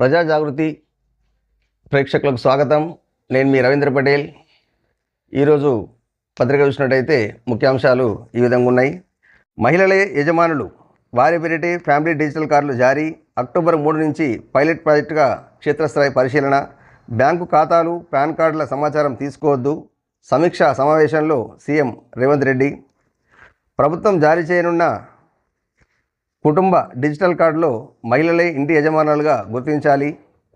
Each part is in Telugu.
ప్రజా జాగృతి ప్రేక్షకులకు స్వాగతం. నేను మీ రవీంద్ర పటేల్. ఈరోజు పత్రిక చూసినట్టయితే ముఖ్యాంశాలు ఈ విధంగా ఉన్నాయి. మహిళలే యజమానులు. వారి పేరిటి ఫ్యామిలీ డిజిటల్ కార్డులు జారీ. అక్టోబర్ మూడు నుంచి పైలట్ ప్రాజెక్టుగా క్షేత్రస్థాయి పరిశీలన. బ్యాంకు ఖాతాలు పాన్ కార్డుల సమాచారం తీసుకోవద్దు. సమీక్ష సమావేశంలో సీఎం రేవంత్ రెడ్డి. ప్రభుత్వం జారీ చేయనున్న కుటుంబ డిజిటల్ కార్డులో మహిళలే ఇంటి యజమానులుగా గుర్తించాలి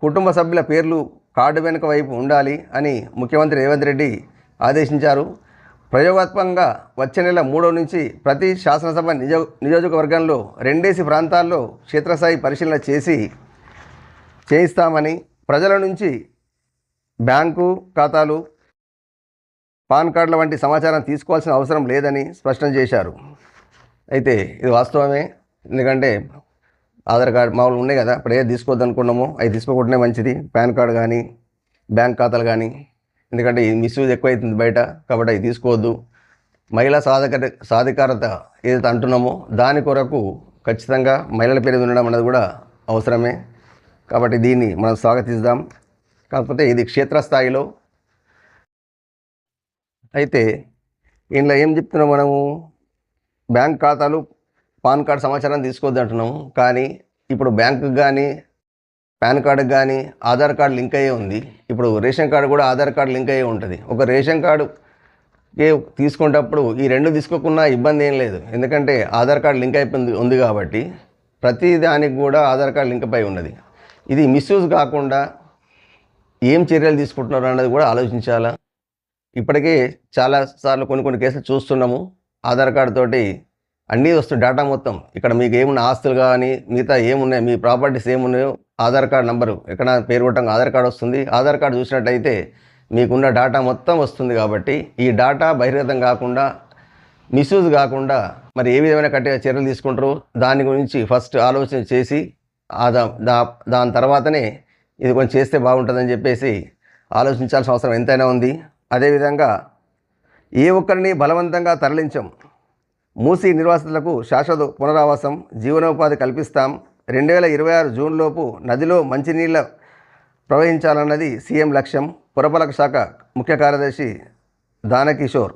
కుటుంబ సభ్యుల పేర్లు కార్డు వెనుక వైపు ఉండాలి అని ముఖ్యమంత్రి రేవంత్ రెడ్డి ఆదేశించారు. ప్రయోగాత్మకంగా వచ్చే నెల మూడో నుంచి ప్రతి శాసనసభ నియో నియోజకవర్గంలో రెండేసి ప్రాంతాల్లో క్షేత్రస్థాయి పరిశీలన చేసి చేయిస్తామని ప్రజల నుంచి బ్యాంకు ఖాతాలు పాన్ కార్డుల వంటి సమాచారం తీసుకోవాల్సిన అవసరం లేదని స్పష్టం చేశారు. అయితే ఇది వాస్తవమే. ఎందుకంటే ఆధార్ కార్డు మామూలు ఉన్నాయి కదా ఇప్పుడు ఏది తీసుకోవద్దు అనుకున్నామో అవి తీసుకోకుండానే మంచిది. పాన్ కార్డు కానీ బ్యాంక్ ఖాతాలు కానీ ఎందుకంటే ఈ మిస్యూజ్ ఎక్కువైతుంది బయట కాబట్టి అవి తీసుకోవద్దు. మహిళా సాధక సాధికారత ఏదైతే అంటున్నామో దాని కొరకు ఖచ్చితంగా మహిళల పేరు ఉండడం అనేది కూడా అవసరమే. కాబట్టి దీన్ని మనం స్వాగతిస్తాం. కాకపోతే ఇది క్షేత్రస్థాయిలో అయితే ఇందులో ఏం చెప్తున్నాం మనము? బ్యాంక్ ఖాతాలు పాన్ కార్డ్ సమాచారం తీసుకోవద్దు అంటున్నాము. కానీ ఇప్పుడు బ్యాంకుకి కానీ పాన్ కార్డుకి కానీ ఆధార్ కార్డు లింక్ అయ్యే ఉంది. ఇప్పుడు రేషన్ కార్డు కూడా ఆధార్ కార్డు లింక్ అయ్యే ఉంటుంది. ఒక రేషన్ కార్డు తీసుకునేటప్పుడు ఈ రెండు తీసుకోకున్నా ఇబ్బంది ఏం లేదు. ఎందుకంటే ఆధార్ కార్డు లింక్ అయిపోయింది ఉంది కాబట్టి ప్రతి దానికి కూడా ఆధార్ కార్డు లింక్ అయి ఉన్నది. ఇది మిస్యూజ్ కాకుండా ఏం చర్యలు తీసుకుంటున్నారు అన్నది కూడా ఆలోచించాలా? ఇప్పటికే చాలా సార్లు కొన్ని కొన్ని కేసులు చూస్తున్నాము. ఆధార్ కార్డు తోటి అన్నీ వస్తుంది డేటా మొత్తం. ఇక్కడ మీకు ఏమున్న ఆస్తులు కానీ మిగతా ఏమున్నాయి మీ ప్రాపర్టీస్ ఏమున్నాయో ఆధార్ కార్డు నెంబరు. ఎక్కడ పేరు కొట్టంగా ఆధార్ కార్డు వస్తుంది. ఆధార్ కార్డు చూసినట్టయితే మీకున్న డేటా మొత్తం వస్తుంది కాబట్టి ఈ డేటా బహిర్గతం కాకుండా మిస్యూజ్ కాకుండా మరి ఏ విధమైన కట్టే చర్యలు తీసుకుంటారు? దాని గురించి ఫస్ట్ ఆలోచన చేసి దా- దాని తర్వాతనే ఇది కొంచెం చేస్తే బాగుంటుందని చెప్పేసి ఆలోచించాల్సిన అవసరం ఎంతైనా ఉంది. అదేవిధంగా ఏ ఒక్కరిని బలవంతంగా తరలించం. మూసీ నిర్వాసితులకు శాశ్వత పునరావాసం జీవనోపాధి కల్పిస్తాం. రెండు వేల ఇరవై ఆరు జూన్లోపు నదిలో మంచినీళ్ళ ప్రవహించాలన్నది సీఎం లక్ష్యం. పురపాలక శాఖ ముఖ్య కార్యదర్శి దానకిషోర్.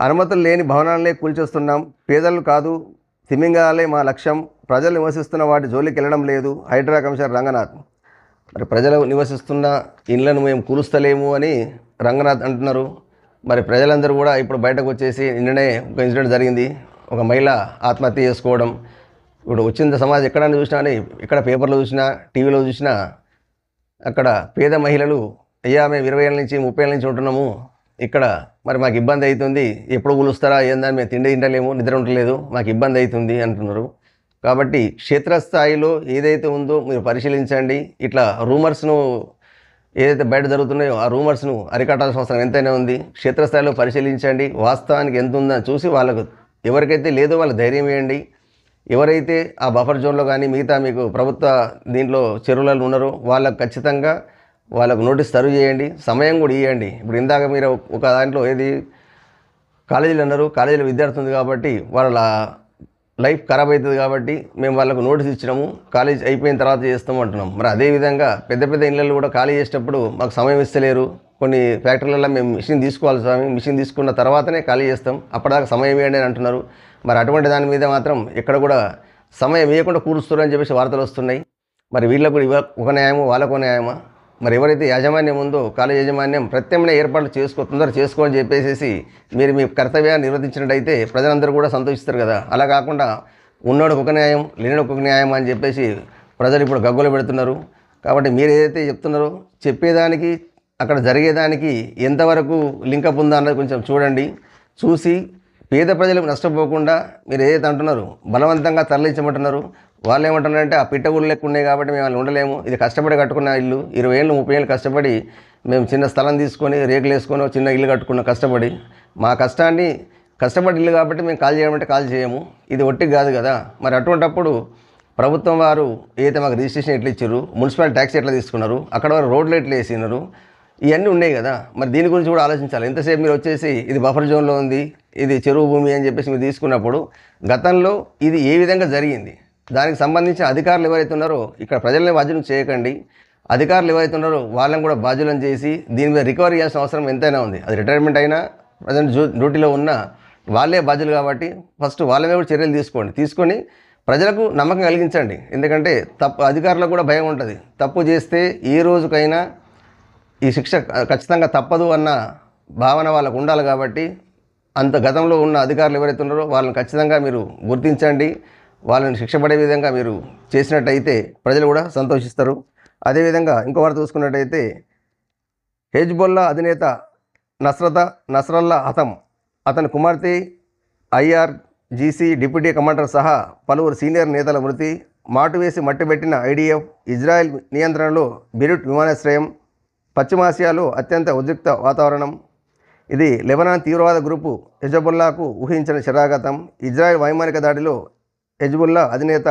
అనుమతులు లేని భవనాలనే కూల్చేస్తున్నాం. పేదలు కాదు తిమింగాలే మా లక్ష్యం. ప్రజలు నివసిస్తున్న వాటి జోలికి వెళ్ళడం లేదు. హైడ్రా కమిషనర్ రంగనాథ్. మరి ప్రజలు నివసిస్తున్న ఇళ్ళను మేము కూలుస్తలేము అని రంగనాథ్ అంటున్నారు. మరి ప్రజలందరూ కూడా ఇప్పుడు బయటకు వచ్చేసి నిన్ననే ఒక ఇన్సిడెంట్ జరిగింది. ఒక మహిళ ఆత్మహత్య చేసుకోవడం. ఇప్పుడు వచ్చిన సమాజం ఎక్కడైనా చూసినా అని ఇక్కడ పేపర్లో చూసినా టీవీలో చూసినా అక్కడ పేద మహిళలు అయ్యా మేము ఇరవై ఏళ్ళ నుంచి ముప్పై ఏళ్ళ నుంచి ఉంటున్నాము. ఇక్కడ మరి మాకు ఇబ్బంది అవుతుంది. ఎప్పుడు కూలుస్తారా ఏందని మేము తిండి తింటలేము నిద్ర ఉండలేదు మాకు ఇబ్బంది అవుతుంది అంటున్నారు. కాబట్టి క్షేత్రస్థాయిలో ఏదైతే ఉందో మీరు పరిశీలించండి. ఇట్లా రూమర్స్ను ఏదైతే బయట జరుగుతున్నాయో ఆ రూమర్స్ను అరికట్టాల్సిన అవసరం ఎంతైనా ఉంది. క్షేత్రస్థాయిలో పరిశీలించండి. వాస్తవానికి ఎంత ఉందని చూసి వాళ్ళకు ఎవరికైతే లేదో వాళ్ళ ధైర్యం వేయండి. ఎవరైతే ఆ బఫర్ జోన్లో కానీ మిగతా మీకు ప్రభుత్వ దీంట్లో చెరువులలో ఉన్నారో వాళ్ళకు ఖచ్చితంగా వాళ్ళకు నోటీస్ సర్వ్ చేయండి. సమయం కూడా ఇవ్వండి ఇప్పుడు ఇందాక మీరు ఒక దాంట్లో ఏది కాలేజీలు అన్నారు కాలేజీలో విద్యార్థి ఉంది కాబట్టి వాళ్ళ లైఫ్ ఖరాబ్ అవుతుంది కాబట్టి మేము వాళ్ళకు నోటీస్ ఇచ్చినాము కాలేజ్ అయిపోయిన తర్వాత చేస్తాం అంటున్నాం. మరి అదేవిధంగా పెద్ద పెద్ద ఇళ్ళల్లో కూడా ఖాళీ చేసేటప్పుడు మాకు సమయం ఇస్తలేరు. కొన్ని ఫ్యాక్టరీలలో మేము మిషన్ తీసుకోవాలి స్వామి మిషన్ తీసుకున్న తర్వాతనే ఖాళీ చేస్తాం. అప్పటిదాకా సమయం ఇవ్వండి అని అంటున్నారు. మరి అటువంటి దాని మీద మాత్రం ఎక్కడ కూడా సమయం ఇవ్వకుండా కూరుస్తారు అని చెప్పేసి వార్తలు వస్తున్నాయి. మరి వీళ్ళకు కూడా ఒక న్యాయము వాళ్ళకు న్యాయమా? మరి ఎవరైతే యాజమాన్యం ఉందో కాలేజ్ యాజమాన్యం ప్రత్యామ్నాయ ఏర్పాట్లు చేసుకోతుందో చేసుకోవాలని చెప్పేసి మీరు మీ కర్తవ్యాన్ని నిర్వర్తించినట్టయితే ప్రజలందరూ కూడా సంతోషిస్తారు కదా. అలా కాకుండా ఉన్నోడికి ఒక న్యాయం లేనిడికి ఒక న్యాయం అని చెప్పేసి ప్రజలు ఇప్పుడు గగ్గులు పెడుతున్నారు. కాబట్టి మీరు ఏదైతే చెప్తున్నారో చెప్పేదానికి అక్కడ జరిగేదానికి ఎంతవరకు లింకప్ ఉందా అన్నది కొంచెం చూడండి. చూసి పేద ప్రజలకు నష్టపోకుండా మీరు ఏదైతే అంటున్నారు బలవంతంగా తరలించమంటున్నారు. వాళ్ళు ఏమంటారంటే ఆ పిట్టగుళ్ళు లెక్క ఉన్నాయి కాబట్టి మేము వాళ్ళు ఉండలేము. ఇది కష్టపడి కట్టుకున్న ఇల్లు. ఇరవై ఏళ్ళు ముప్పై ఏళ్ళు కష్టపడి మేము చిన్న స్థలం తీసుకొని రేకులు వేసుకొని చిన్న ఇల్లు కట్టుకున్న కష్టపడి మా కష్టాన్ని కష్టపడి ఇల్లు కాబట్టి మేము కాల్ చేయమంటే కాల్ చేయము. ఇది ఒట్టి కాదు కదా. మరి అటువంటప్పుడు ప్రభుత్వం వారు ఏదైతే మాకు రిజిస్ట్రేషన్ ఎట్లా ఇచ్చారు మున్సిపల్ ట్యాక్స్ ఎట్లా తీసుకున్నారు అక్కడ వారు రోడ్లు ఎట్లా వేసినారు ఇవన్నీ ఉన్నాయి కదా. మరి దీని గురించి కూడా ఆలోచించాలి. ఎంతసేపు మీరు వచ్చేసి ఇది బఫర్ జోన్లో ఉంది ఇది చెరువు భూమి అని చెప్పేసి మీరు తీసుకున్నప్పుడు గతంలో ఇది ఏ విధంగా జరిగింది? దానికి సంబంధించిన అధికారులు ఎవరైతే ఉన్నారో ఇక్కడ ప్రజల్ని బాధ్యులను చేయకండి. అధికారులు ఎవరైతే ఉన్నారో వాళ్ళని కూడా బాధ్యులను చేసి దీని మీద రికవరీ చేయాల్సిన అవసరం ఎంతైనా ఉంది. అది రిటైర్మెంట్ అయినా ప్రజెంట్ డ్యూటీలో ఉన్న వాళ్ళే బాధ్యులు కాబట్టి ఫస్ట్ వాళ్ళ మీద కూడా చర్యలు తీసుకోండి. తీసుకొని ప్రజలకు నమ్మకం కలిగించండి. ఎందుకంటే తప్పు అధికారులకు కూడా భయం ఉంటుంది. తప్పు చేస్తే ఏ రోజుకైనా ఈ శిక్ష ఖచ్చితంగా తప్పదు అన్న భావన వాళ్ళకు ఉండాలి కాబట్టి అంత గతంలో ఉన్న అధికారులు ఎవరైతే ఉన్నారో వాళ్ళని ఖచ్చితంగా మీరు గుర్తించండి. వాళ్ళని శిక్ష పడే విధంగా మీరు చేసినట్టయితే ప్రజలు కూడా సంతోషిస్తారు. అదేవిధంగా ఇంకో వారు చూసుకున్నట్టయితే హెజ్బొల్లా అధినేత నస్రత నస్రల్లా హతం అతని కుమార్తె ఐఆర్ జీసీ డిప్యూటీ కమాండర్ సహా పలువురు సీనియర్ నేతల మృతి. మాటు వేసి మట్టిబెట్టిన ఐడిఎఫ్ ఇజ్రాయెల్ నియంత్రణలో బిరుట్ విమానాశ్రయం. పశ్చిమాసియాలో అత్యంత ఉద్రిక్త వాతావరణం. ఇది లెబనాన్ తీవ్రవాద గ్రూపు హెజబుల్లాకు ఊహించిన శరాగతం ఇజ్రాయెల్ వైమానిక దాడిలో హెజ్బుల్లా అధినేత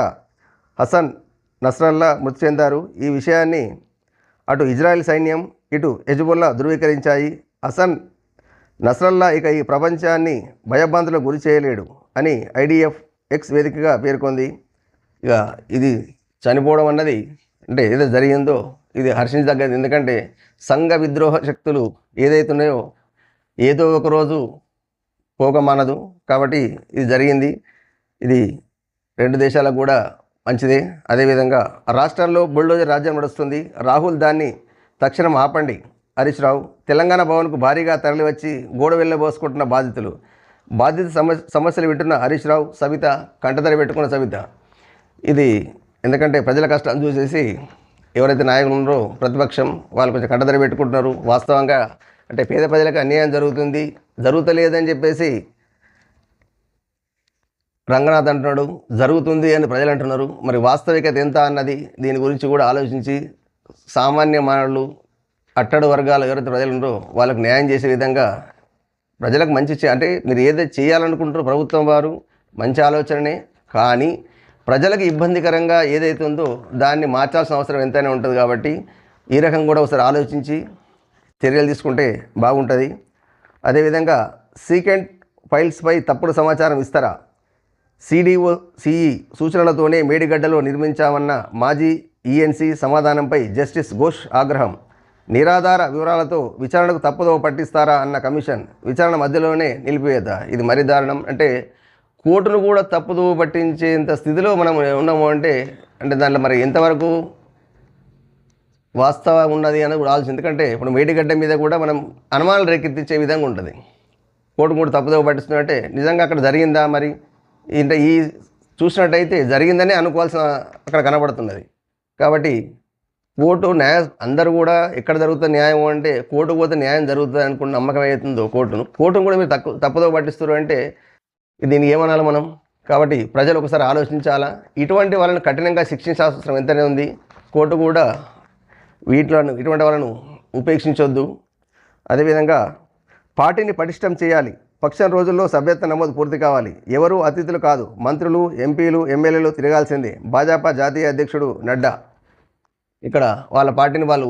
హసన్ నస్రల్లా మృతి చెందారు. ఈ విషయాన్ని అటు ఇజ్రాయెల్ సైన్యం ఇటు హెజ్బుల్లా ధృవీకరించాయి. హసన్ నస్రల్లా ఇక ఈ ప్రపంచాన్ని భయభ్రాంతులకు గురి చేయలేడు అని ఐడిఎఫ్ ఎక్స్ వేదికగా పేర్కొంది. ఇక ఇది చనిపోవడం అన్నది అంటే ఏదో జరిగిందో ఇది హర్షించదగ్గది. ఎందుకంటే సంఘ విద్రోహ శక్తులు ఏదైతే ఉన్నాయో ఏదో ఒక రోజు పోక మానదు కాబట్టి ఇది జరిగింది. ఇది రెండు దేశాలకు కూడా మంచిదే. అదేవిధంగా రాష్ట్రాల్లో బుల్డోజర్ రాజ్యం నడుస్తుంది. రాహుల్ దాన్ని తక్షణం ఆపండి. హరీష్ రావు తెలంగాణ భవన్కు భారీగా తరలివచ్చి గోడ వెళ్ళబోసుకుంటున్న బాధితులు. బాధిత సమస్య సమస్యలు వింటున్న హరీష్ రావు సవిత కంటతడి పెట్టుకున్న సవిత ఇది ఎందుకంటే ప్రజల కష్టాన్ని చూసేసి ఎవరైతే నాయకులు ఉన్నారో ప్రతిపక్షం వాళ్ళు కొంచెం కంటతడి పెట్టుకుంటున్నారు. వాస్తవంగా అంటే పేద ప్రజలకు అన్యాయం జరుగుతుంది. జరుగుతలేదని చెప్పేసి రంగనాథ్ అంటున్నాడు జరుగుతుంది అని ప్రజలు అంటున్నారు. మరి వాస్తవికత ఎంత అన్నది దీని గురించి కూడా ఆలోచించి సామాన్య మానవులు అట్టడు వర్గాలు ఎవరైతే ప్రజలు ఉన్నారో వాళ్ళకు న్యాయం చేసే విధంగా ప్రజలకు మంచి అంటే మీరు ఏదైతే చేయాలనుకుంటారో ప్రభుత్వం వారు మంచి ఆలోచననే. కానీ ప్రజలకు ఇబ్బందికరంగా ఏదైతే ఉందో దాన్ని మార్చాల్సిన అవసరం ఎంతైనా ఉంటుంది కాబట్టి ఈ రకం కూడా ఒకసారి ఆలోచించి చర్యలు తీసుకుంటే బాగుంటుంది. అదేవిధంగా సీకెంట్ ఫైల్స్పై తప్పుడు సమాచారం ఇస్తారా? సిడిఓ సిఈ సూచనలతోనే మేడిగడ్డలో నిర్మించామన్న మాజీ ఈఎన్సీ సమాధానంపై జస్టిస్ ఘోష్ ఆగ్రహం. నిరాధార వివరాలతో విచారణకు తప్పుదోవ పట్టిస్తారా అన్న కమిషన్ విచారణ మధ్యలోనే నిలిపివేత. ఇది మరి దారుణం. అంటే కోర్టును కూడా తప్పుదోవ పట్టించేంత స్థితిలో మనం ఉన్నాము అంటే అంటే దాంట్లో మరి ఎంతవరకు వాస్తవం ఉన్నది అనేది కూడా ఆలోచన ఎందుకంటే ఇప్పుడు మేడిగడ్డ మీద కూడా మనం అనుమానాలు రేకెత్తించే విధంగా ఉంటుంది. కోర్టు కూడా తప్పుదోవ పట్టిస్తున్నట్టే నిజంగా అక్కడ జరిగిందా మరి? ఇంత ఈ చూసినట్టయితే జరిగిందని అనుకోవాల్సిన అక్కడ కనబడుతున్నది. కాబట్టి కోర్టు న్యాయ అందరూ కూడా ఎక్కడ జరుగుతుంది న్యాయం అంటే కోర్టు పోతే న్యాయం జరుగుతుంది అనుకున్న నమ్మకం అవుతుందో కోర్టును కోర్టును కూడా మీరు తక్కువ తప్పుదో పట్టిస్తారు అంటే దీన్ని ఏమనాలి మనం? కాబట్టి ప్రజలు ఒకసారి ఆలోచించాలా? ఇటువంటి వాళ్ళని కఠినంగా శిక్షించాల్సిన ఎంతనే ఉంది. కోర్టు కూడా వీటిలను ఇటువంటి వాళ్ళను ఉపేక్షించొద్దు. అదేవిధంగా పార్టీని పటిష్టం చేయాలి. పక్షం రోజుల్లో సభ్యత్వ నమోదు పూర్తి కావాలి. ఎవరు అతిథులు కాదు. మంత్రులు ఎంపీలు ఎమ్మెల్యేలు తిరగాల్సిందే. భాజపా జాతీయ అధ్యక్షుడు నడ్డా. ఇక్కడ వాళ్ళ పార్టీని వాళ్ళు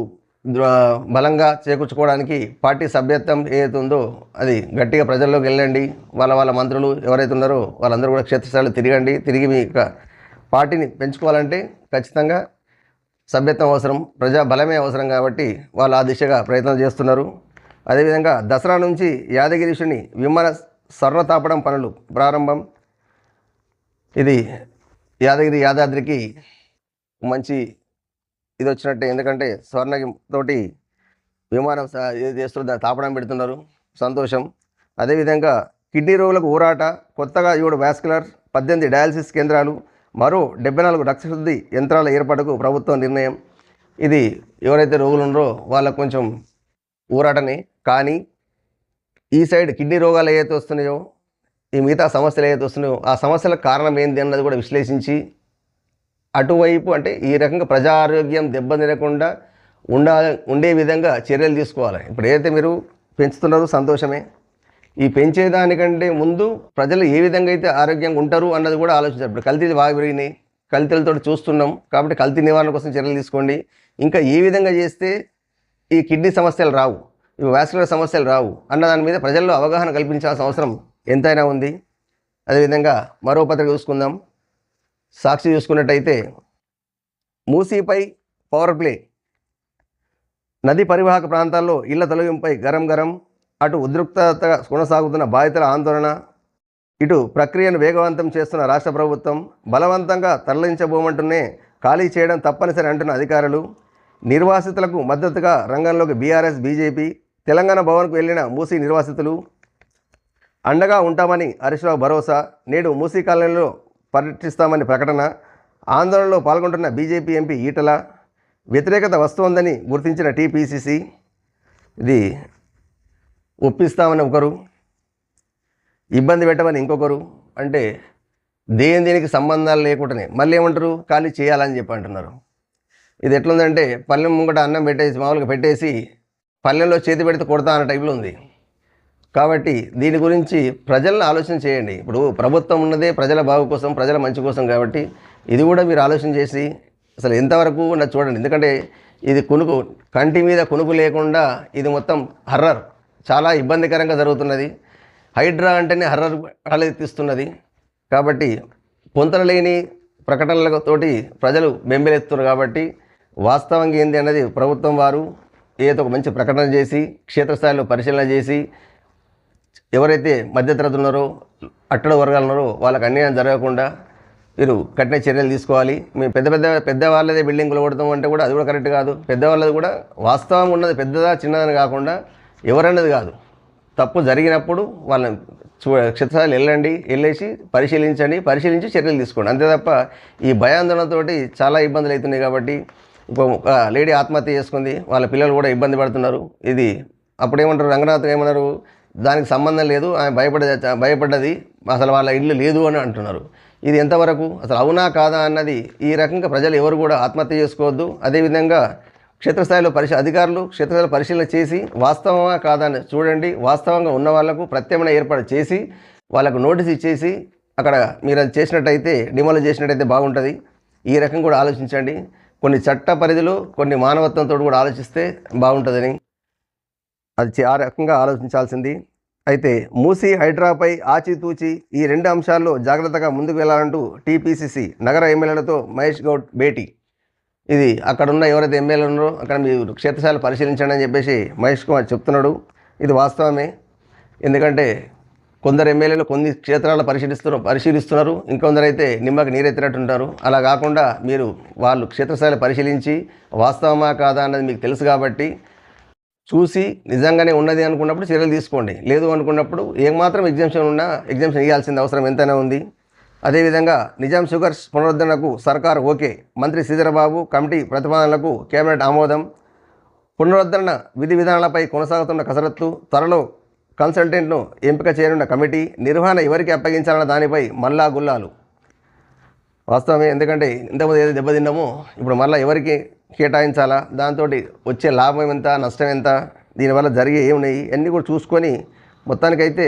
బలంగా చేకూర్చుకోవడానికి పార్టీ సభ్యత్వం ఏదైతే ఉందో అది గట్టిగా ప్రజల్లోకి వెళ్ళండి. వాళ్ళ వాళ్ళ మంత్రులు ఎవరైతే ఉన్నారో వాళ్ళందరూ కూడా క్షేత్రస్థాయిలో తిరగండి. తిరిగి మీ పార్టీని పెంచుకోవాలంటే ఖచ్చితంగా సభ్యత్వం అవసరం ప్రజా బలమే అవసరం కాబట్టి వాళ్ళు ఆ దిశగా ప్రయత్నం చేస్తున్నారు. అదేవిధంగా దసరా నుంచి యాదగిరీషుని విమాన స్వర్ణ తాపడం పనులు ప్రారంభం. ఇది యాదగిరి యాదాద్రికి మంచి ఇది వచ్చినట్టే ఎందుకంటే స్వర్ణ తోటి విమానం చేస్తున్న ఇది తాపడం పెడుతున్నారు. సంతోషం. అదేవిధంగా కిడ్నీ రోగులకు ఊరాట కొత్తగా ఏడు వాస్కులర్ పద్దెనిమిది డయాలసిస్ కేంద్రాలు మరో డెబ్బై నాలుగు రక్తశుద్ధి యంత్రాల ఏర్పాటుకు ప్రభుత్వం నిర్ణయం. ఇది ఎవరైతే రోగులు ఉన్నారో వాళ్ళకు కొంచెం ఊరటనే. కానీ ఈ సైడ్ కిడ్నీ రోగాలు ఏవైతే వస్తున్నాయో ఈ మిగతా సమస్యలు ఏవైతే వస్తున్నాయో ఆ సమస్యలకు కారణం ఏంది అన్నది కూడా విశ్లేషించి అటువైపు అంటే ఈ రకంగా ప్రజా ఆరోగ్యం దెబ్బతినకుండా ఉండా ఉండే విధంగా చర్యలు తీసుకోవాలి. ఇప్పుడు ఏదైతే మీరు పెంచుతున్నారో సంతోషమే. ఈ పెంచేదానికంటే ముందు ప్రజలు ఏ విధంగా అయితే ఆరోగ్యంగా ఉంటారు అన్నది కూడా ఆలోచించారు ఇప్పుడు కల్తీలు బాగా పెరిగినాయి. కల్తీలతో చూస్తున్నాం కాబట్టి కల్తీ నివారణ కోసం చర్యలు తీసుకోండి. ఇంకా ఏ విధంగా చేస్తే ఈ కిడ్నీ సమస్యలు రావు ఇవి వ్యాస్కులర్ సమస్యలు రావు అన్న దాని మీద ప్రజల్లో అవగాహన కల్పించాల్సిన అవసరం ఎంతైనా ఉంది. అదేవిధంగా మరో పత్రిక చూసుకుందాం. సాక్షి చూసుకున్నట్టయితే మూసీపై పవర్ ప్లే. నది పరివాహక ప్రాంతాల్లో ఇళ్ళ తొలగింపై గరం గరం అటు ఉద్రిక్తత కొనసాగుతున్న బాధితుల ఆందోళన ఇటు ప్రక్రియను వేగవంతం చేస్తున్న రాష్ట్ర ప్రభుత్వం బలవంతంగా తరలించబోమంటూనే ఖాళీ చేయడం తప్పనిసరి అంటున్న అధికారులు. నిర్వాసితులకు మద్దతుగా రంగంలోకి బీఆర్ఎస్ బీజేపీ తెలంగాణ భవన్కు వెళ్ళిన మూసీ నిర్వాసితులు అండగా ఉంటామని హరీష్రావు భరోసా నేడు మూసీ కాలనీలో పర్యటిస్తామని ప్రకటన ఆందోళనలో పాల్గొంటున్న బీజేపీ ఎంపీ ఈటల వ్యతిరేకత వస్తోందని గుర్తించిన టీపీసీసీ ఇది ఒప్పిస్తామని ఒకరు ఇబ్బంది పెట్టమని ఇంకొకరు అంటే దేని దేనికి సంబంధాలు లేకుండానే మళ్ళీ ఏమంటారు? ఖాళీ చేయాలని చెప్పి అంటున్నారు. ఇది ఎట్లుందంటే పల్లెం ముంగట అన్నం పెట్టేసి మామూలుగా పెట్టేసి పల్లెల్లో చేతి పెడితే కొడతా అన్న టైప్లో ఉంది. కాబట్టి దీని గురించి ప్రజలను ఆలోచన చేయండి. ఇప్పుడు ప్రభుత్వం ఉన్నదే ప్రజల బాగు కోసం ప్రజల మంచి కోసం కాబట్టి ఇది కూడా మీరు ఆలోచన చేసి అసలు ఎంతవరకు ఉన్నది చూడండి. ఎందుకంటే ఇది కొనుకు కంటి మీద కొనుకు లేకుండా ఇది మొత్తం హర్రర్. చాలా ఇబ్బందికరంగా జరుగుతున్నది. హైడ్రా అంటేనే హర్రర్ తలెత్తిస్తున్నది కాబట్టి పొంతన లేని ప్రకటనలతోటి ప్రజలు బెంబెలెత్తున్నారు కాబట్టి వాస్తవంగా ఏంది అన్నది ప్రభుత్వం వారు ఏదో ఒక మంచి ప్రకటన చేసి క్షేత్రస్థాయిలో పరిశీలన చేసి ఎవరైతే మధ్యతరగతి ఉన్నారో అట్టడ వర్గాలు ఉన్నారో వాళ్ళకి అన్యాయం జరగకుండా మీరు కఠిన చర్యలు తీసుకోవాలి. మేము పెద్ద పెద్ద పెద్ద వాళ్ళదే బిల్డింగ్లు కొడతాం అంటే కూడా అది కూడా కరెక్ట్ కాదు. పెద్దవాళ్ళది కూడా వాస్తవం ఉన్నది పెద్దదా చిన్నదని కాకుండా ఎవరన్నది కాదు. తప్పు జరిగినప్పుడు వాళ్ళని చూ క్షేత్రాలు వెళ్ళండి వెళ్ళేసి పరిశీలించండి పరిశీలించి చర్యలు తీసుకోండి. అంతే తప్ప ఈ భయాందోళనతోటి చాలా ఇబ్బందులు అవుతున్నాయి కాబట్టి ఇప్పుడు ఒక లేడీ ఆత్మహత్య చేసుకుంది వాళ్ళ పిల్లలు కూడా ఇబ్బంది పడుతున్నారు. ఇది అప్పుడు ఏమంటారు రంగనాథ్ ఏమన్నారు దానికి సంబంధం లేదు ఆమె భయపడ భయపడ్డది అసలు వాళ్ళ ఇల్లు లేదు అని అంటున్నారు. ఇది ఎంతవరకు? అసలు అవునా కాదా అన్నది ఈ రకంగా ప్రజలు ఎవరు కూడా ఆత్మహత్య చేసుకోవద్దు. అదేవిధంగా క్షేత్రస్థాయిలో పరిశీ అధికారులు క్షేత్రస్థాయిలో పరిశీలన చేసి వాస్తవమా కాదా అని చూడండి. వాస్తవంగా ఉన్న వాళ్ళకు ప్రత్యామ్నాయ ఏర్పాటు చేసి వాళ్ళకు నోటీస్ ఇచ్చేసి అక్కడ మీరు అది చేసినట్టయితే డిమోలో చేసినట్టయితే బాగుంటుంది. ఈ రకం కూడా ఆలోచించండి. కొన్ని చట్ట పరిధిలో కొన్ని మానవత్వంతో కూడా ఆలోచిస్తే బాగుంటుందని అది ఆ రకంగా ఆలోచించాల్సింది. అయితే మూసీ హైడ్రాపై ఆచితూచి ఈ రెండు అంశాల్లో జాగ్రత్తగా ముందుకు వెళ్ళాలంటూ టీపీసీసీ నగర ఎమ్మెల్యేలతో మహేష్ గౌడ్ భేటీ. ఇది అక్కడున్న ఎవరైతే ఎమ్మెల్యేలు ఉన్నారో అక్కడ మీరు క్షేత్రశాల పరిశీలించండి అని చెప్పేసి మహేష్ కుమార్ చెప్తున్నాడు. ఇది వాస్తవమే. ఎందుకంటే కొందరు ఎమ్మెల్యేలు కొన్ని క్షేత్రాలు పరిశీలిస్తున్నారు పరిశీలిస్తున్నారు. ఇంకొందరైతే నిమ్మకి నీరెత్తినట్టుంటారు. అలా కాకుండా మీరు వాళ్ళు క్షేత్రస్థాయిలో పరిశీలించి వాస్తవమా కాదా అన్నది మీకు తెలుసు కాబట్టి చూసి నిజంగానే ఉన్నది అనుకున్నప్పుడు చర్యలు తీసుకోండి. లేదు అనుకున్నప్పుడు ఏమాత్రం ఎగ్జామ్షన్ ఉన్నా ఎగ్జామ్షన్ ఇవ్వాల్సిన అవసరం ఎంతైనా ఉంది. అదేవిధంగా నిజాం షుగర్స్ పునరుద్ధరణకు సర్కార్ ఓకే. మంత్రి శ్రీధరబాబు కమిటీ ప్రతిపాదనలకు కేబినెట్ ఆమోదం. పునరుద్ధరణ విధి విధానాలపై కొనసాగుతున్న కసరత్తు త్వరలో కన్సల్టెంట్ను ఎంపిక చేయనున్న కమిటీ నిర్వహణ ఎవరికి అప్పగించాలన్న దానిపై మల్లా గుల్లాలు. వాస్తవమే ఎందుకంటే ఇంతకుముందు ఏదో దెబ్బతిన్నామో ఇప్పుడు మళ్ళీ ఎవరికి కేటాయించాలా? దాంతో వచ్చే లాభం ఎంత నష్టం ఎంత దీనివల్ల జరిగే ఏమున్నాయి అన్నీ కూడా చూసుకొని మొత్తానికైతే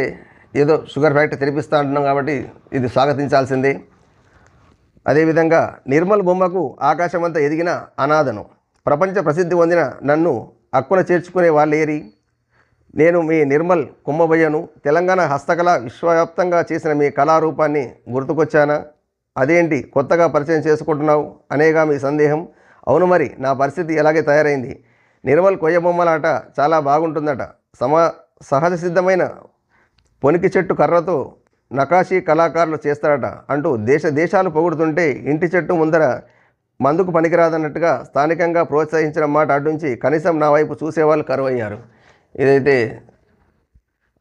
ఏదో షుగర్ ఫ్యాక్టరీ తెరిపిస్తా అంటున్నాం కాబట్టి ఇది స్వాగతించాల్సిందే. అదేవిధంగా నిర్మల్ బొమ్మకు ఆకాశమంతా ఎదిగిన అనాథను ప్రపంచ ప్రసిద్ధి పొందిన నన్ను అక్కున చేర్చుకునే వాళ్ళేరి? నేను మీ నిర్మల్ కుమ్మబయ్యను తెలంగాణ హస్తకళ విశ్వవ్యాప్తంగా చేసిన మీ కళారూపాన్ని గుర్తుకొచ్చానా? అదేంటి? కొత్తగా పరిచయం చేసుకుంటున్నావు? అనేగా మీ సందేహం? అవును మరి నా పరిస్థితి ఎలాగే తయారైంది? నిర్మల్ కొయ్యబొమ్మలాట చాలా బాగుంటుందట. సమా సహజ సిద్ధమైన పొనికి చెట్టు కర్రతో నకాశీ కళాకారులు చేస్తారట అంటూ దేశ దేశాలు పొగుడుతుంటే ఇంటి చెట్టు ముందర మందుకు పనికిరాదన్నట్టుగా స్థానికంగా ప్రోత్సహించిన మాట అడ్డుంచి కనీసం నా వైపు చూసేవాళ్ళు కరువయ్యారు. ఇదైతే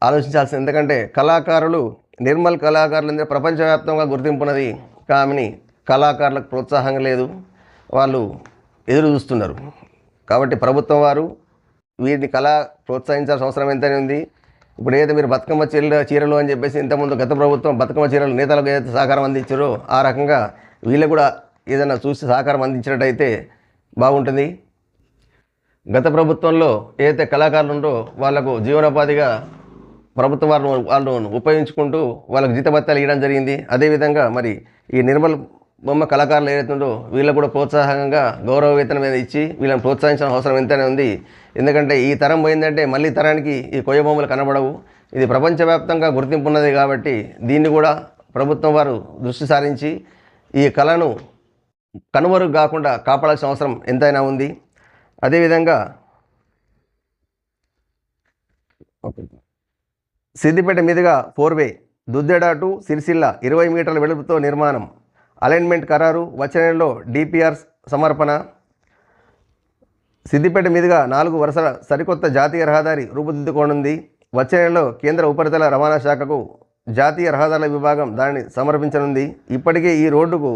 ఆలోచించాల్సింది ఎందుకంటే కళాకారులు నిర్మల్ కళాకారులు అంటే ప్రపంచవ్యాప్తంగా గుర్తింపున్నది కామని కళాకారులకు ప్రోత్సాహం లేదు. వాళ్ళు ఎదురు చూస్తున్నారు. కాబట్టి ప్రభుత్వం వారు వీరిని కళ ప్రోత్సహించాల్సిన అవసరం ఎంతనే ఉంది. ఇప్పుడు ఏదైతే మీరు బతుకమ్మ చీరలు చీరలు అని చెప్పేసి ఇంతకుముందు గత ప్రభుత్వం బతుకమ్మ చీరలు నేతలకు ఏదైతే సహకారం అందించారో ఆ రకంగా వీళ్ళు కూడా ఏదైనా చూసి సహకారం అందించినట్టయితే బాగుంటుంది. గత ప్రభుత్వంలో ఏదైతే కళాకారులు ఉందో వాళ్ళకు జీవనోపాధిగా ప్రభుత్వం వారిని వాళ్ళను ఉపయోగించుకుంటూ వాళ్ళకి జీతభత్యాలు ఇవ్వడం జరిగింది. అదేవిధంగా మరి ఈ నిర్మల్ బొమ్మ కళాకారులు ఏదైతుందో వీళ్ళకు కూడా ప్రోత్సాహంగా గౌరవ వేతనం మీద ఇచ్చి వీళ్ళని ప్రోత్సహించిన అవసరం ఎంతైనా ఉంది. ఎందుకంటే ఈ తరం పోయిందంటే మళ్ళీ తరానికి ఈ కొయ్య బొమ్మలు కనబడవు. ఇది ప్రపంచవ్యాప్తంగా గుర్తింపు ఉన్నది కాబట్టి దీన్ని కూడా ప్రభుత్వం వారు దృష్టి సారించి ఈ కళను కనుమరుగు కాకుండా కాపాడాల్సిన అవసరం ఎంతైనా ఉంది. అదేవిధంగా సిద్దిపేట మీదుగా ఫోర్వే దుద్దెడ టు సిరిసిల్ల ఇరవై మీటర్ల వెలుపుతో నిర్మాణం. అలైన్మెంట్ ఖరారు వచ్చే నెలలో డిపిఆర్ సమర్పణ. సిద్దిపేట మీదుగా నాలుగు వరుసల సరికొత్త జాతీయ రహదారి రూపుదిద్దుకోనుంది. వచ్చే నెలలో కేంద్ర ఉపరితల రవాణా శాఖకు జాతీయ రహదారుల విభాగం దానిని సమర్పించనుంది. ఇప్పటికే ఈ రోడ్డుకు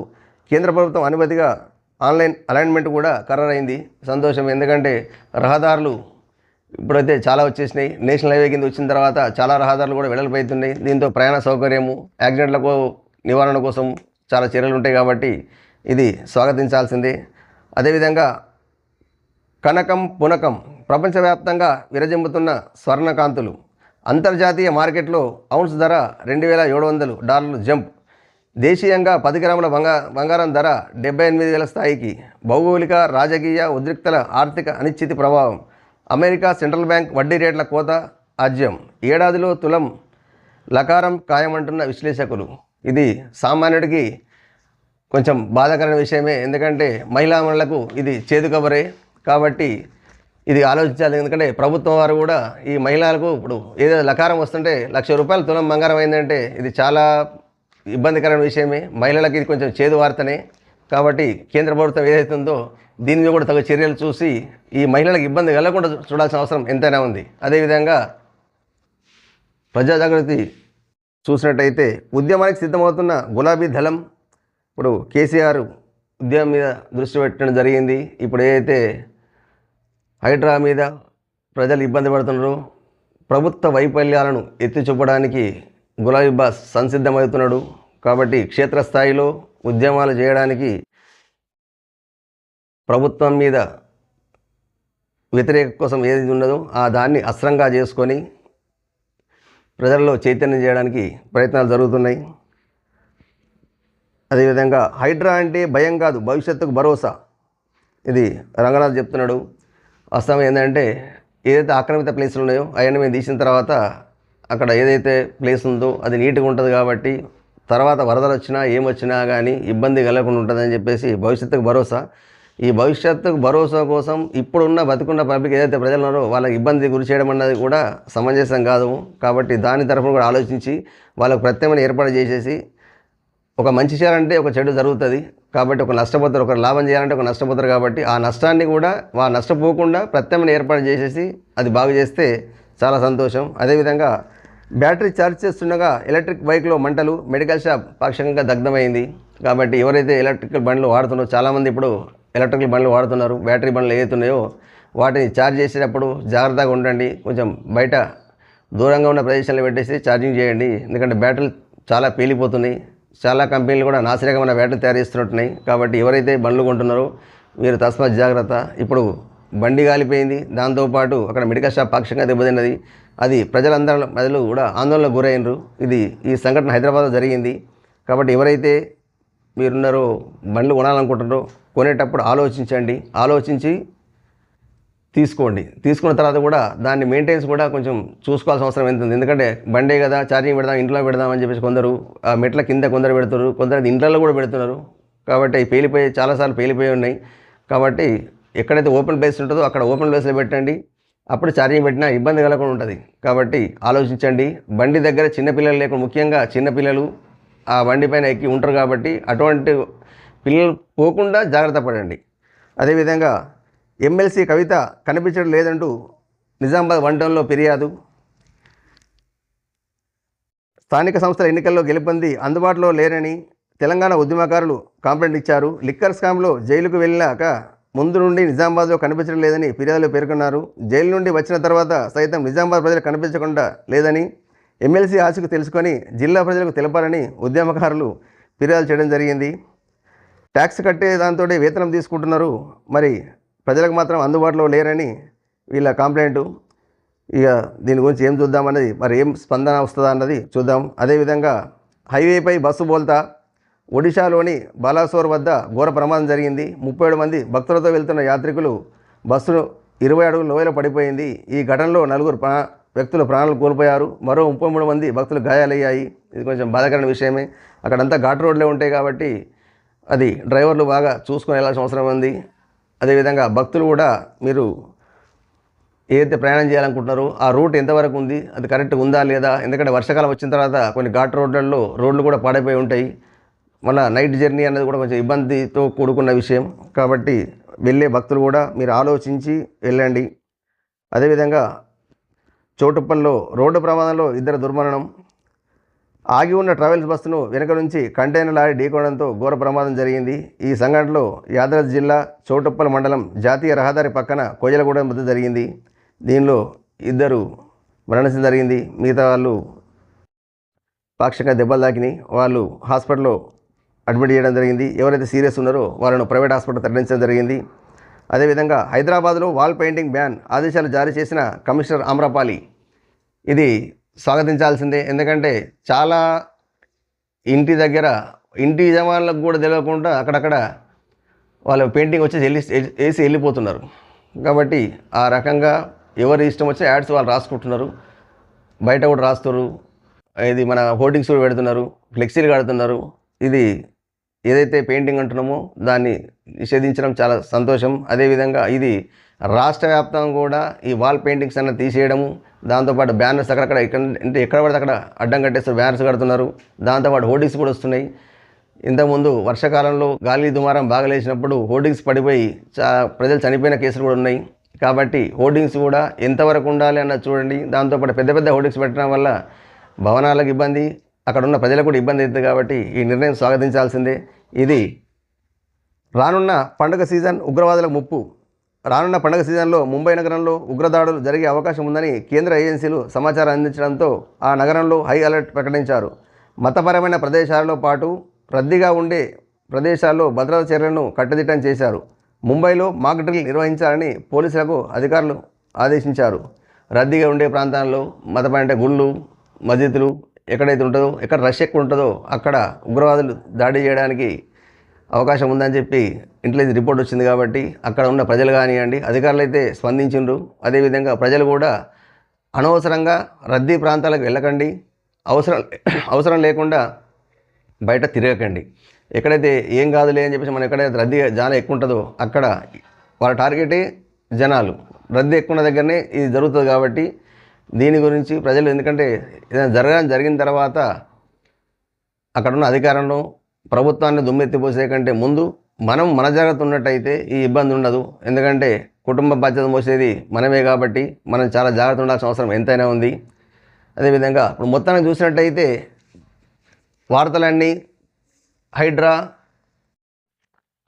కేంద్ర ప్రభుత్వం అనుమతిగా ఆన్లైన్ అలైన్మెంట్ కూడా ఖరారైంది. సంతోషం. ఎందుకంటే రహదారులు ఇప్పుడైతే చాలా వచ్చేసినాయి. నేషనల్ హైవే కింద వచ్చిన తర్వాత చాలా రహదారులు కూడా వెడల్పోతున్నాయి. దీంతో ప్రయాణ సౌకర్యము యాక్సిడెంట్లకు నివారణ కోసం చాలా చర్యలు ఉంటాయి కాబట్టి ఇది స్వాగతించాల్సిందే. అదేవిధంగా కనకం పునకం ప్రపంచవ్యాప్తంగా విరజిమ్ముతున్న స్వర్ణకాంతులు. అంతర్జాతీయ మార్కెట్లో ఔన్స్ ధర రెండు వేల ఏడు వందలు డాలర్లు జంప్. దేశీయంగా పది గ్రాముల బంగా బంగారం ధర డెబ్బై ఎనిమిది వేల స్థాయికి. భౌగోళిక రాజకీయ ఉద్రిక్తల ఆర్థిక అనిశ్చితి ప్రభావం. అమెరికా సెంట్రల్ బ్యాంక్ వడ్డీ రేట్ల కోత ఆజ్యం. ఏడాదిలో తులం లకారం ఖాయమంటున్న విశ్లేషకులు. ఇది సామాన్యుడికి కొంచెం బాధాకరమైన విషయమే. ఎందుకంటే మహిళామణులకు ఇది చేదుకబరే కాబట్టి ఇది ఆలోచించాలి. ఎందుకంటే ప్రభుత్వం వారు కూడా ఈ మహిళలకు ఇప్పుడు ఏదో లకారం వస్తుంటే లక్ష రూపాయలు తులం బంగారం అయిందంటే ఇది చాలా ఇబ్బందికరమైన విషయమే. మహిళలకు ఇది కొంచెం చేదు వార్తనే. కాబట్టి కేంద్ర ప్రభుత్వం ఏదైతే ఉందో దీని మీద కూడా తగు చర్యలు చూసి ఈ మహిళలకు ఇబ్బంది కలగకుండా చూడాల్సిన అవసరం ఎంతైనా ఉంది. అదేవిధంగా ప్రజా జాగృతి చూసినట్టయితే ఉద్యమానికి సిద్ధమవుతున్న గులాబీ దళం ఇప్పుడు కేసీఆర్ ఉద్యమం మీద దృష్టి పెట్టడం జరిగింది. ఇప్పుడు ఏదైతే హైడ్రా మీద ప్రజలు ఇబ్బంది పడుతున్నారు ప్రభుత్వ వైఫల్యాలను ఎత్తి చూపడానికి గులాబీ బాస్ సంసిద్ధమవుతున్నాడు కాబట్టి క్షేత్రస్థాయిలో ఉద్యమాలు చేయడానికి ప్రభుత్వం మీద వ్యతిరేక కోసం ఏది ఉన్నదో ఆ దాన్ని అస్త్రంగా చేసుకొని ప్రజల్లో చైతన్యం చేయడానికి ప్రయత్నాలు జరుగుతున్నాయి. అదేవిధంగా హైడ్రా అంటే భయం కాదు భవిష్యత్తుకు భరోసా. ఇది రంగనాథ్ చెప్తున్నాడు. వాస్తవం ఏంటంటే ఏదైతే ఆక్రమిత ప్లేసులు ఉన్నాయో అవన్నీ మేము తీసిన తర్వాత అక్కడ ఏదైతే ప్లేస్ ఉందో అది నీట్గా ఉంటుంది కాబట్టి తర్వాత వరదలు వచ్చినా ఏమొచ్చినా కానీ ఇబ్బంది కలగకుండా ఉంటుందని చెప్పేసి భవిష్యత్తుకు భరోసా. ఈ భవిష్యత్తుకు భరోసా కోసం ఇప్పుడున్న బతుకున్న పబ్లిక్ ఏదైతే ప్రజలు ఉన్నారో వాళ్ళకి ఇబ్బంది గురి చేయడం అన్నది కూడా సమంజసం కాదు. కాబట్టి దాని తరఫున కూడా ఆలోచించి వాళ్ళకు ప్రత్యేకమైన ఏర్పాటు చేసేసి ఒక మంచి చేయాలంటే ఒక చెడు జరుగుతుంది. కాబట్టి ఒక నష్టపోతారు ఒక లాభం చేయాలంటే ఒక నష్టపోతారు కాబట్టి ఆ నష్టాన్ని కూడా వా నష్టపోకుండా ప్రత్యామ్నాయ ఏర్పాటు చేసేసి అది బాగు చేస్తే చాలా సంతోషం. అదేవిధంగా బ్యాటరీ ఛార్జ్ చేస్తుండగా ఎలక్ట్రిక్ బైక్లో మంటలు మెడికల్ షాప్ పాక్షికంగా దగ్ధమైంది. కాబట్టి ఎవరైతే ఎలక్ట్రికల్ బండ్లు వాడుతున్నారో చాలామంది ఇప్పుడు ఎలక్ట్రికల్ బండ్లు వాడుతున్నారు బ్యాటరీ బండ్లు ఏదైతున్నాయో వాటిని ఛార్జ్ చేసేటప్పుడు జాగ్రత్తగా ఉండండి. కొంచెం బయట దూరంగా ఉన్న ప్రదేశాల్లో పెట్టేసి ఛార్జింగ్ చేయండి. ఎందుకంటే బ్యాటరీలు చాలా పేలిపోతున్నాయి. చాలా కంపెనీలు కూడా నాశనకమైన బ్యాటరీ తయారు చేస్తున్నట్టున్నాయి. కాబట్టి ఎవరైతే బండ్లు కొంటున్నారో మీరు తస్మా జాగ్రత్త. ఇప్పుడు బండి కాలిపోయింది. దాంతోపాటు అక్కడ మెడికల్ షాప్ పాక్షికంగా దెబ్బతిన్నది. అది ప్రజలందరూ ప్రజలు కూడా ఆందోళనకు గురైనరు. ఇది ఈ సంఘటన హైదరాబాద్లో జరిగింది. కాబట్టి ఎవరైతే మీరున్నారో బండ్లు కొనాలనుకుంటున్నారో కొనేటప్పుడు ఆలోచించండి. ఆలోచించి తీసుకోండి. తీసుకున్న తర్వాత కూడా దాన్ని మెయింటెనెన్స్ కూడా కొంచెం చూసుకోవాల్సిన అవసరం ఎంత ఎందుకంటే బండే కదా ఛార్జింగ్ పెడదాం ఇంట్లో పెడదాం అని చెప్పేసి కొందరు ఆ మెట్ల కింద కొందరు పెడుతున్నారు. కొందరు ఇంట్లో కూడా పెడుతున్నారు. కాబట్టి అవి పేలిపోయి చాలాసార్లు పేలిపోయి ఉన్నాయి. కాబట్టి ఎక్కడైతే ఓపెన్ ప్లేస్ ఉంటుందో అక్కడ ఓపెన్ ప్లేస్లో పెట్టండి. అప్పుడు ఛార్జింగ్ పెట్టినా ఇబ్బంది కలగకుండా ఉంటుంది. కాబట్టి ఆలోచించండి. బండి దగ్గర చిన్నపిల్లలు లేకుండా ముఖ్యంగా చిన్నపిల్లలు ఆ బండి పైన ఎక్కి ఉంటారు కాబట్టి అటువంటి పిల్లలు పోకుండా జాగ్రత్త పడండి. అదేవిధంగా ఎమ్మెల్సీ కవిత కనిపించడం లేదంటూ నిజామాబాద్ వన్ టౌన్లో ఫిర్యాదు. స్థానిక సంస్థల ఎన్నికల్లో గెలుపొంది అందుబాటులో లేరని తెలంగాణ ఉద్యమకారులు కాంప్లైంట్ ఇచ్చారు. లిక్కర్ స్కామ్లో జైలుకు వెళ్ళాక ముందు నుండి నిజామాబాద్లో కనిపించడం లేదని ఫిర్యాదులో పేర్కొన్నారు. జైలు నుండి వచ్చిన తర్వాత సైతం నిజామాబాద్ ప్రజలు కనిపించకుండా లేదని ఎమ్మెల్సీ ఆశకు తెలుసుకొని జిల్లా ప్రజలకు తెలపాలని ఉద్యమకారులు ఫిర్యాదు చేయడం జరిగింది. ట్యాక్స్ కట్టే దాంతో వేతనం తీసుకుంటున్నారు. మరి ప్రజలకు మాత్రం అందుబాటులో లేరని వీళ్ళ కంప్లైంట్. ఇక దీని గురించి ఏం చూద్దామన్నది మరి ఏం స్పందన వస్తుందా అన్నది చూద్దాం. అదేవిధంగా హైవేపై బస్సు బోల్తా ఒడిశాలోని బాలాసోర్ వద్ద ఘోర ప్రమాదం జరిగింది. ముప్పై ఏడు మంది భక్తులతో వెళ్తున్న యాత్రికులు బస్సును ఇరవై అడుగుల లోయలో పడిపోయింది. ఈ ఘటనలో నలుగురు ప్రా వ్యక్తులు ప్రాణాలు కోల్పోయారు. మరో ముప్పై మూడు మంది భక్తులు గాయాలయ్యాయి. ఇది కొంచెం బాధాకరమైన విషయమే. అక్కడంతా ఘాట్ రోడ్లే ఉంటాయి కాబట్టి అది డ్రైవర్లు బాగా చూసుకొని వెళ్ళాల్సిన అవసరం ఉంది. అదేవిధంగా భక్తులు కూడా మీరు ఏదైతే ప్రయాణం చేయాలనుకుంటున్నారో ఆ రూట్ ఎంతవరకు ఉంది? అది కరెక్ట్ ఉందా లేదా? ఎందుకంటే వర్షాకాలం వచ్చిన తర్వాత కొన్ని ఘాట్ రోడ్లలో రోడ్లు కూడా పాడైపోయి ఉంటాయి. మళ్ళీ నైట్ జర్నీ అనేది కూడా కొంచెం ఇబ్బందితో కూడుకున్న విషయం. కాబట్టి వెళ్ళే భక్తులు కూడా మీరు ఆలోచించి వెళ్ళండి. అదేవిధంగా చోటుప్పల్లో రోడ్డు ప్రమాదంలో ఇద్దరు దుర్మరణం. ఆగి ఉన్న ట్రావెల్స్ బస్సును వెనుక నుంచి కంటైనర్ లారీ ఢీకొనడంతో ఘోర ప్రమాదం జరిగింది. ఈ సంఘటనలో యాదాద్రి జిల్లా చోటుప్పల మండలం జాతీయ రహదారి పక్కన కోజలగూడెం వద్ద జరిగింది. దీనిలో ఇద్దరు మరణించడం జరిగింది. మిగతా వాళ్ళు పాక్షికంగా దెబ్బలు తాకినాయి. వాళ్ళు హాస్పిటల్లో అడ్మిట్ చేయడం జరిగింది. ఎవరైతే సీరియస్ ఉన్నారో వాళ్ళను ప్రైవేట్ హాస్పిటల్ తరలించడం జరిగింది. అదేవిధంగా హైదరాబాద్లో వాల్ పెయింటింగ్ బ్యాన్ ఆదేశాలు జారీ చేసిన కమిషనర్ అమ్రపాలి ఇది స్వాగతించాల్సిందే. ఎందుకంటే చాలా ఇంటి దగ్గర ఇంటి యజమానులకు కూడా తెలియకుండా అక్కడక్కడ వాళ్ళు పెయింటింగ్ వచ్చేసి వెళ్ళి వేసి వెళ్ళిపోతున్నారు. కాబట్టి ఆ రకంగా ఎవరి ఇష్టం వచ్చే యాడ్స్ వాళ్ళు రాసుకుంటున్నారు. బయట కూడా రాస్తారు. ఇది మన హోర్డింగ్స్ కూడా పెడుతున్నారు. ఫ్లెక్సీలు కడుతున్నారు. ఇది ఏదైతే పెయింటింగ్ అంటున్నామో దాన్ని నిషేధించడం చాలా సంతోషం. అదేవిధంగా ఇది రాష్ట్ర వ్యాప్తంగా కూడా ఈ వాల్ పెయింటింగ్స్ అన్న తీసేయడము దాంతోపాటు బ్యానర్స్ అక్కడక్కడ ఎక్కడ అంటే ఎక్కడ పడితే అక్కడ అడ్డం కట్టేస్తారు బ్యానర్స్ కడుతున్నారు. దాంతోపాటు హోర్డింగ్స్ కూడా వస్తున్నాయి. ఇంతకుముందు వర్షాకాలంలో గాలి దుమారం బాగా లేచినప్పుడు హోర్డింగ్స్ పడిపోయి చా ప్రజలు చనిపోయిన కేసులు కూడా ఉన్నాయి. కాబట్టి హోర్డింగ్స్ కూడా ఎంతవరకు ఉండాలి అన్నది చూడండి. దాంతోపాటు పెద్ద పెద్ద హోర్డింగ్స్ పెట్టడం వల్ల భవనాలకు ఇబ్బంది అక్కడ ఉన్న ప్రజలకు కూడా ఇబ్బంది అవుతుంది కాబట్టి ఈ నిర్ణయం స్వాగతించాల్సిందే. ఇది రానున్న పండుగ సీజన్ ఉగ్రవాదులకు ముప్పు. రానున్న పండుగ సీజన్లో ముంబై నగరంలో ఉగ్రదాడులు జరిగే అవకాశం ఉందని కేంద్ర ఏజెన్సీలు సమాచారం అందించడంతో ఆ నగరంలో హై అలర్ట్ ప్రకటించారు. మతపరమైన ప్రదేశాలతో పాటు రద్దీగా ఉండే ప్రదేశాల్లో భద్రతా చర్యలను కట్టుదిట్టం చేశారు. ముంబైలో మాక్ డ్రిల్ నిర్వహించాలని పోలీసులకు అధికారులు ఆదేశించారు. రద్దీగా ఉండే ప్రాంతాల్లో మతపరమైన గుళ్ళు మసీదులు ఎక్కడైతే ఉంటుందో ఎక్కడ రష్ ఎక్కువ ఉంటుందో అక్కడ ఉగ్రవాదులు దాడి చేయడానికి అవకాశం ఉందని చెప్పి ఇంటెలిజెన్స్ రిపోర్ట్ వచ్చింది కాబట్టి అక్కడ ఉన్న ప్రజలు కానివ్వండి అధికారులు అయితే స్పందించిండ్రు. అదేవిధంగా ప్రజలు కూడా అనవసరంగా రద్దీ ప్రాంతాలకు వెళ్ళకండి. అవసరం అవసరం లేకుండా బయట తిరగకండి. ఎక్కడైతే ఏం కాదులే అని చెప్పేసి మనం ఎక్కడైతే రద్దీ జనం ఎక్కువ ఉంటుందో అక్కడ వాళ్ళ టార్గెటే జనాలు. రద్దీ ఎక్కువ ఉన్న దగ్గరనే ఇది జరుగుతుంది కాబట్టి దీని గురించి ప్రజలు ఎందుకంటే ఏదైనా జరగడం జరిగిన తర్వాత అక్కడున్న అధికారంలో ప్రభుత్వాన్ని దుమ్మెత్తిపోసే కంటే ముందు మనం మన జాగ్రత్త ఉన్నట్టయితే ఈ ఇబ్బంది ఉండదు. ఎందుకంటే కుటుంబ బాధ్యత మోసేది మనమే కాబట్టి మనం చాలా జాగ్రత్త ఉండాల్సిన అవసరం ఎంతైనా ఉంది. అదేవిధంగా ఇప్పుడు మొత్తానికి చూసినట్టయితే వార్తలన్నీ హైడ్రా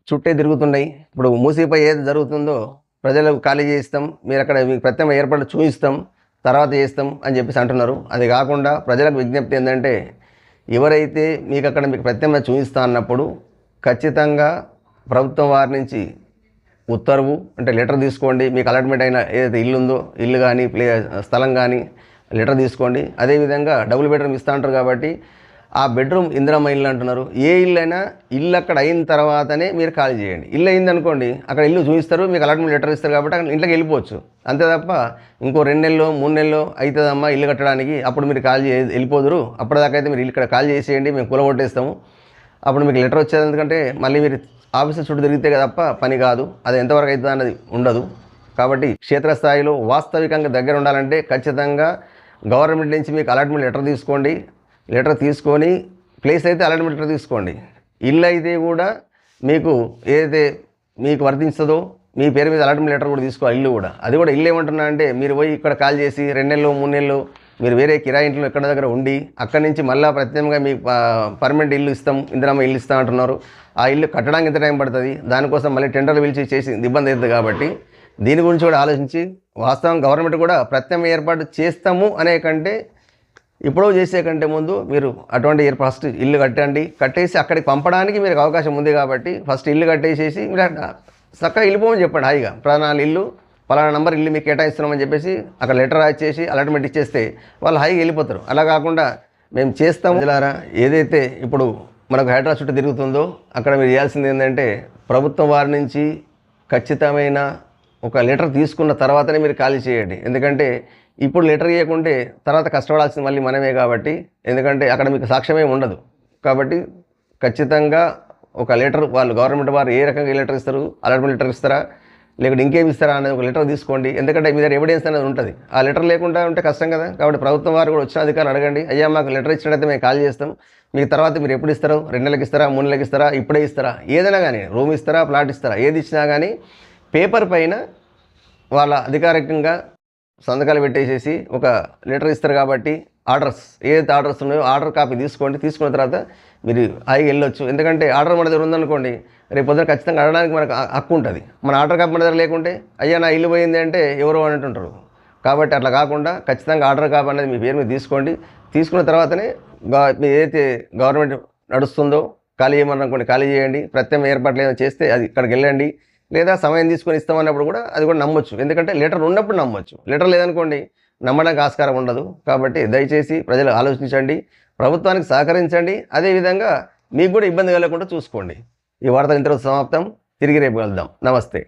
చుట్టే తిరుగుతున్నాయి. ఇప్పుడు మూసీపై ఏది జరుగుతుందో ప్రజలకు ఖాళీ చేయిస్తాం. మీరు అక్కడ మీకు ప్రత్యేక ఏర్పాట్లు చూపిస్తాం తర్వాత చేస్తాం అని చెప్పేసి అంటున్నారు. అది కాకుండా ప్రజలకు విజ్ఞప్తి ఏంటంటే ఎవరైతే మీకు అక్కడ మీకు ప్రత్యామ్నాయ చూపిస్తా అన్నప్పుడు ఖచ్చితంగా ప్రభుత్వం వారి నుంచి ఉత్తర్వు అంటే లెటర్ తీసుకోండి. మీకు అలాట్మెంట్ అయిన ఏదైతే ఇల్లు ఉందో ఇల్లు కానీ ప్లే స్థలం కానీ లెటర్ తీసుకోండి. అదేవిధంగా డబుల్ బెడ్రూమ్ ఇస్తా అంటారు కాబట్టి ఆ బెడ్రూమ్ ఇందిరమ్మ ఇల్లు అంటున్నారు. ఏ ఇల్లు అయినా ఇల్లు అక్కడ అయిన తర్వాతనే మీరు ఖాళీ చేయండి. ఇల్లు అయింది అనుకోండి అక్కడ ఇల్లు చూపిస్తారు మీకు అలాట్మెంట్ లెటర్ ఇస్తారు కాబట్టి అక్కడ ఇంట్లోకి వెళ్ళిపోవచ్చు. అంతే తప్ప ఇంకో రెండు నెలలు మూడు నెలలు అవుతుందమ్మా ఇల్లు కట్టడానికి అప్పుడు మీరు ఖాళీ చే వెళ్ళిపోదురు. అప్పటిదాకా అయితే మీరు ఇల్లు ఇక్కడ ఖాళీ చేసేయండి మేము కూలగొట్టేస్తాము అప్పుడు మీకు లెటర్ వచ్చేది ఎందుకంటే మళ్ళీ మీరు ఆఫీసర్ చుట్టూ తిరిగితే తప్ప పని కాదు అది ఎంతవరకు అవుతుంది అన్నది ఉండదు. కాబట్టి క్షేత్రస్థాయిలో వాస్తవికంగా దగ్గర ఉండాలంటే ఖచ్చితంగా గవర్నమెంట్ నుంచి మీకు అలాట్మెంట్ లెటర్ తీసుకోండి. లెటర్ తీసుకొని ప్లేస్ అయితే అలాంటి లెటర్ తీసుకోండి. ఇల్లు అయితే కూడా మీకు ఏదైతే మీకు వర్తించదో మీ పేరు మీద అలాంటి లెటర్ కూడా తీసుకోవాలి ఇల్లు కూడా. అది కూడా ఇల్లు ఏమంటున్నా అంటే మీరు పోయి ఇక్కడ కాల్ చేసి రెండు నెలలు మూడు నెలలు మీరు వేరే కిరాయి ఇంట్లో ఎక్కడ దగ్గర ఉండి అక్కడి నుంచి మళ్ళీ ప్రత్యేకంగా మీకు పర్మనెంట్ ఇల్లు ఇస్తాం ఇందిరమ్మ ఇల్లు ఇస్తాం అంటున్నారు. ఆ ఇల్లు కట్టడానికి ఎంత టైం పడుతుంది? దానికోసం మళ్ళీ టెండర్లు పిలిచి చేసి ఇబ్బంది అవుతుంది కాబట్టి దీని గురించి కూడా ఆలోచించి వాస్తవం గవర్నమెంట్ కూడా ప్రత్యేక ఏర్పాటు చేస్తాము అనే కంటే ఇప్పుడు చేసే కంటే ముందు మీరు అటువంటి ఫస్ట్ ఇల్లు కట్టండి. కట్టేసి అక్కడికి పంపడానికి మీకు అవకాశం ఉంది కాబట్టి ఫస్ట్ ఇల్లు కట్టేసేసి మీరు చక్కగా వెళ్ళిపోమని చెప్పండి హాయిగా. ప్రధాన ఇల్లు పలానా నంబర్ ఇల్లు మీకు కేటాయిస్తున్నామని చెప్పేసి అక్కడ లెటర్ రాసేసి అలాట్మెంట్ ఇచ్చేస్తే వాళ్ళు హాయిగా వెళ్ళిపోతారు. అలా కాకుండా మేము చేస్తాము. ఇలారా ఏదైతే ఇప్పుడు మనకు హైదరాబాద్ చుట్టూ తిరుగుతుందో అక్కడ మీరు చేయాల్సింది ఏంటంటే ప్రభుత్వం వారి నుంచి ఖచ్చితమైన ఒక లెటర్ తీసుకున్న తర్వాతనే మీరు ఖాళీ చేయండి. ఎందుకంటే ఇప్పుడు లెటర్ ఇవ్వకుంటే తర్వాత కష్టపడాల్సింది మళ్ళీ మనమే కాబట్టి ఎందుకంటే అక్కడ మీకు సాక్ష్యమే ఉండదు. కాబట్టి ఖచ్చితంగా ఒక లెటర్ వాళ్ళు గవర్నమెంట్ వారు ఏ రకంగా లెటర్ ఇస్తారు అలాట్మెంట్ లెటర్ ఇస్తారా లేకుంటే ఇంకేమి ఇస్తారా అనేది ఒక లెటర్ తీసుకోండి. ఎందుకంటే మీ దగ్గర ఎవిడెన్స్ అనేది ఉంటుంది. ఆ లెటర్ లేకుండా ఉంటే కష్టం కదా. కాబట్టి ప్రభుత్వం వారు కూడా వచ్చిన అధికారులు అడగండి అయ్యా మాకు లెటర్ ఇచ్చినట్టయితే మేము కాల్ చేస్తాం. మీకు తర్వాత మీరు ఎప్పుడు ఇస్తారో రెండు నెలలకు ఇస్తారా మూడు నెలలకు ఇస్తారా ఇప్పుడే ఇస్తారా ఏదైనా కానీ రూమ్ ఇస్తారా ప్లాట్ ఇస్తారా ఏది ఇచ్చినా కానీ పేపర్ పైన వాళ్ళ అధికారికంగా సంతకాలు పెట్టేసేసి ఒక లెటర్ ఇస్తారు కాబట్టి ఆర్డర్స్ ఏదైతే ఆర్డర్స్ ఉన్నాయో ఆర్డర్ కాపీ తీసుకోండి. తీసుకున్న తర్వాత మీరు హాయిగా వెళ్ళొచ్చు. ఎందుకంటే ఆర్డర్ మన దగ్గర ఉందనుకోండి రేపు పొద్దున ఖచ్చితంగా అడగడానికి మనకు హక్కు ఉంటుంది. మన ఆర్డర్ కాపీ మన దగ్గర లేకుంటే అయ్యా నా ఇల్లు పోయింది అంటే ఎవరో అంటుంటారు. కాబట్టి అట్లా కాకుండా ఖచ్చితంగా ఆర్డర్ కాపీ అనేది మీ పేరు మీద తీసుకోండి. తీసుకున్న తర్వాతనే మీ ఏదైతే గవర్నమెంట్ నడుస్తుందో ఖాళీ చేయమనుకోండి ఖాళీ చేయండి. ప్రత్యేక ఏర్పాట్లు ఏదైనా చేస్తే అది ఇక్కడికి వెళ్ళండి. లేదా సమయం తీసుకొని ఇస్తామన్నప్పుడు కూడా అది కూడా నమ్మొచ్చు. ఎందుకంటే లెటర్ ఉన్నప్పుడు నమ్మొచ్చు. లెటర్ లేదనుకోండి నమ్మడానికి ఆస్కారం ఉండదు. కాబట్టి దయచేసి ప్రజలు ఆలోచించండి ప్రభుత్వానికి సహకరించండి. అదేవిధంగా మీకు కూడా ఇబ్బంది కలగకుండా చూసుకోండి. ఈ వార్త ఇంతలో సమాప్తం. తిరిగి రేపు కలుద్దాం. నమస్తే.